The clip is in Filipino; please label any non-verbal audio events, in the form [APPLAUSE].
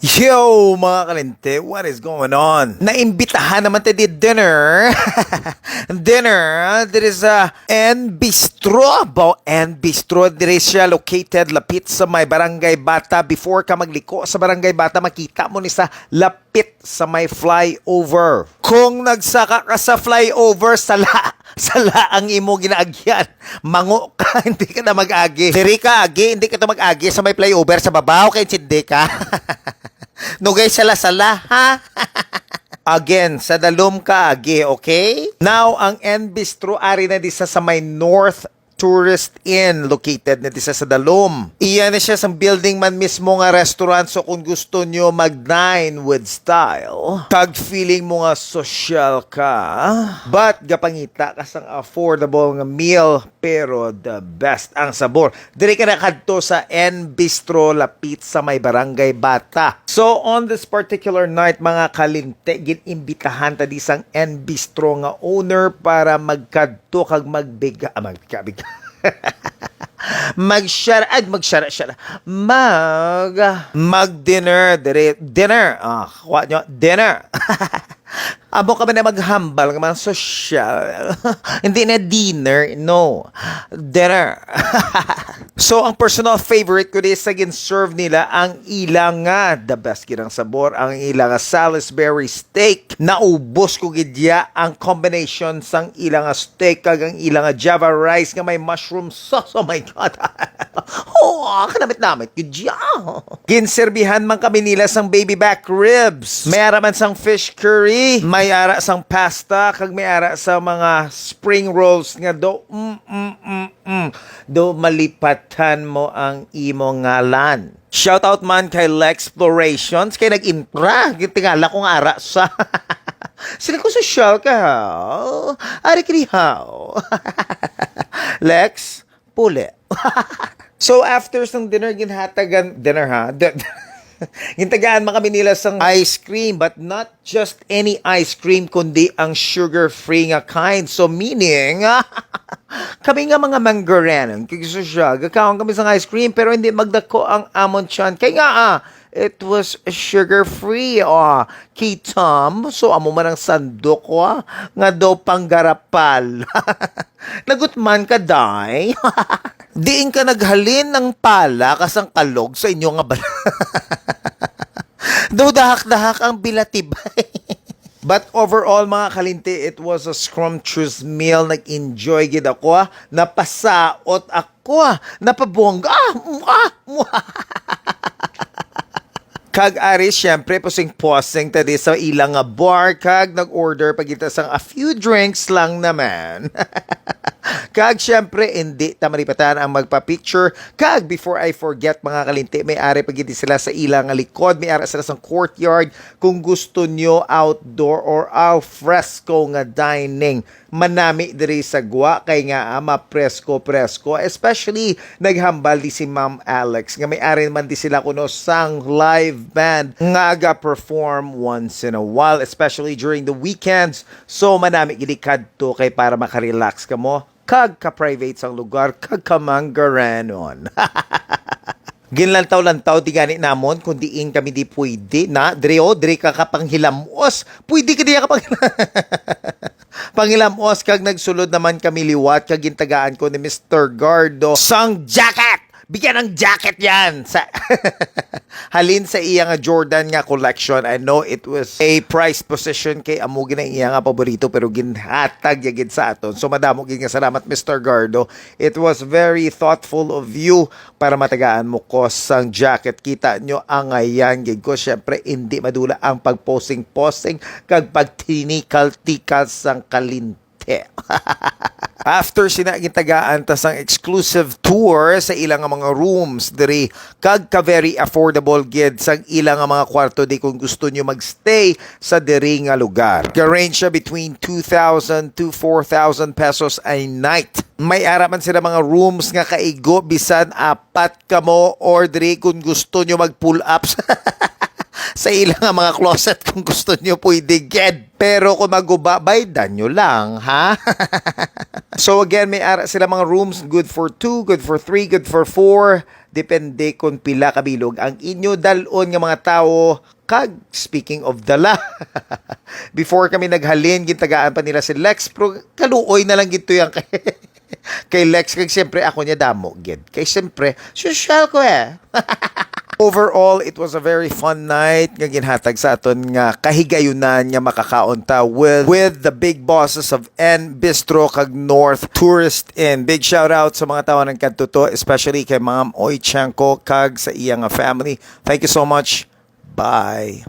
Yo, mga kalente, what is going on? Naimbitahan naman tayo di dinner. [LAUGHS] dinner, there is a N Bistro. Bao N Bistro, there is siya located lapit sa may Barangay Bata. Before ka magliko sa Barangay Bata, makita mo ni sa lapit sa may flyover. Kung nagsaka ka sa flyover, sala, [LAUGHS] sala ang imo ginaagyan. Mango ka, [LAUGHS] hindi ka na mag-agi. Diri ka, agi, hindi ka na mag-agi sa may flyover sa babaw, kay hindi ka. Nugay sala-sala, ha? [LAUGHS] Again, sa dalom ka, okay? Now, ang N Bistro ari na di sa sa may North Tourist Inn located di sa Dalom. Iyan na siya sa building man mismo nga restaurant so kung gusto nyo mag-dine with style, tag feeling mo nga social ka, but gapangita ka sang affordable nga meal pero the best ang sabor. Dire ka na kadto sa N Bistro lapit sa may Barangay Bata. So on this particular night mga kalinte ginimbitahan ta di sang N Bistro nga owner para magkadto kag magbiga ah, magbiga [LAUGHS] mag-share at mag-share share. Mag mag dinner dire dinner. Ah kuha nyo dinner [LAUGHS] Amo kami na maghambal nga mga social. [LAUGHS] Hindi na dinner, no. Dinner. [LAUGHS] so, ang personal favorite ko din sa serve nila ang ilang nga, the best kinang sabor, ang ilang nga Salisbury steak. Naubos ko gidya ang combination sang ilang nga steak kag ang ilang nga Java rice nga may mushroom sauce. Oh my God. [LAUGHS] [LAUGHS] oh, kanamit-namit gidya. Ginserbihan man kami nila sang baby back ribs. May araman sang fish curry. May ara sang pasta kag may ara sa mga spring rolls nga do mm, mm, mm, mm. do malipatan mo ang imo ngalan. Shout out man kay Lexplorations kay nag-impra. Tingala kong ara sa [LAUGHS] Sila ko social ka. ha? Ari kini how. [LAUGHS] Lex, puli. So after sang dinner ginhatagan dinner ha. [LAUGHS] Gintagaan man kami nila sang ice cream but not just any ice cream kundi ang sugar-free nga kind. So meaning [LAUGHS] kami nga mga manggaran kaya siya gakaon kami sang ice cream pero hindi magdako ang amon chan kay nga ah It was sugar-free, ah. Kay Tom, so amo man ang sandok, ah. Nga daw panggarapal. [LAUGHS] Nagutman ka, day. Diin ka naghalin ng pala kasang kalog sa inyo nga bala. [LAUGHS] Daw dahak-dahak ang bilatibay. [LAUGHS] But overall mga kalinti, it was a scrumptious meal. Nag-enjoy gid ako. ah. Napasaot ako. ah. Napabuangga. Ah. [LAUGHS] Kag ari syempre posing posing tadi sa ilang nga bar kag nag-order pagita sang a few drinks lang naman. Kag syempre hindi ta maripatan ang magpa-picture. Kag before I forget mga kalinti may ari pagiti sila sa ilang likod. May ari sila sa courtyard kung gusto nyo outdoor or al fresco nga dining. Manami diri sa gwa kay nga ama presko presko. Especially naghambal di si Ma'am Alex. Nga may ari man di sila kuno sang live band nga ga perform once in a while especially during the weekends. So manami gid kadto kay para makarelax ka mo kag ka-private sang lugar kag kamanggaranon [LAUGHS] Ginlantaw-lantaw di gani namon kung diin kami di pwede na dire o dire ka kapanghilamos. Pwede ka diya kapang [LAUGHS] Pangilamos kag nagsulod naman kami liwat kag gintagaan ko ni Mr. Gardo sang jacket! Bigyan ng jacket yan! Sa [LAUGHS] halin sa iya nga Jordan nga collection. I know it was a price position kay amo gina iya nga paborito pero ginhatag yagid sa aton. So madamo gid nga salamat Mr. Gardo. It was very thoughtful of you para matagaan mo ko sang jacket. Kita nyo ang ayan gid ko. Syempre hindi madula ang pagposing-posing kag pagtinikal-tikal sang kalinte. [LAUGHS] After sina gitagaan tas ang exclusive tour sa ilang mga rooms diri kag ka very affordable gid sa ilang mga kwarto di kung gusto nyo magstay sa diri nga lugar. Ka-range siya between 2,000 to 4,000 pesos a night. May araman sila mga rooms nga kaigo bisan apat kamo or diri kung gusto nyo mag-pull ups. [LAUGHS] sa ilang mga closet [LAUGHS] kung gusto nyo pwede get. Pero kung magubabay, dan nyo lang, ha? [LAUGHS] so again, may ara sila mga rooms, good for 2, good for 3, good for 4. depende kung pila kabilog ang inyo dalon nga mga tawo kag speaking of dala [LAUGHS] before kami naghalin gintagaan pa nila si Lex pero kaluoy na lang gito yan kay kay Lex kag siyempre ako niya damo gid kay siyempre social ko eh Overall, it was a very fun night nga ginhatag sa aton nga kahigayunan nga makakaunta with with the big bosses of N Bistro kag North Tourist Inn. Big shout out sa mga tawo ng kanto especially kay Ma'am Oy Chanko kag sa iyang family. Thank you so much. Bye.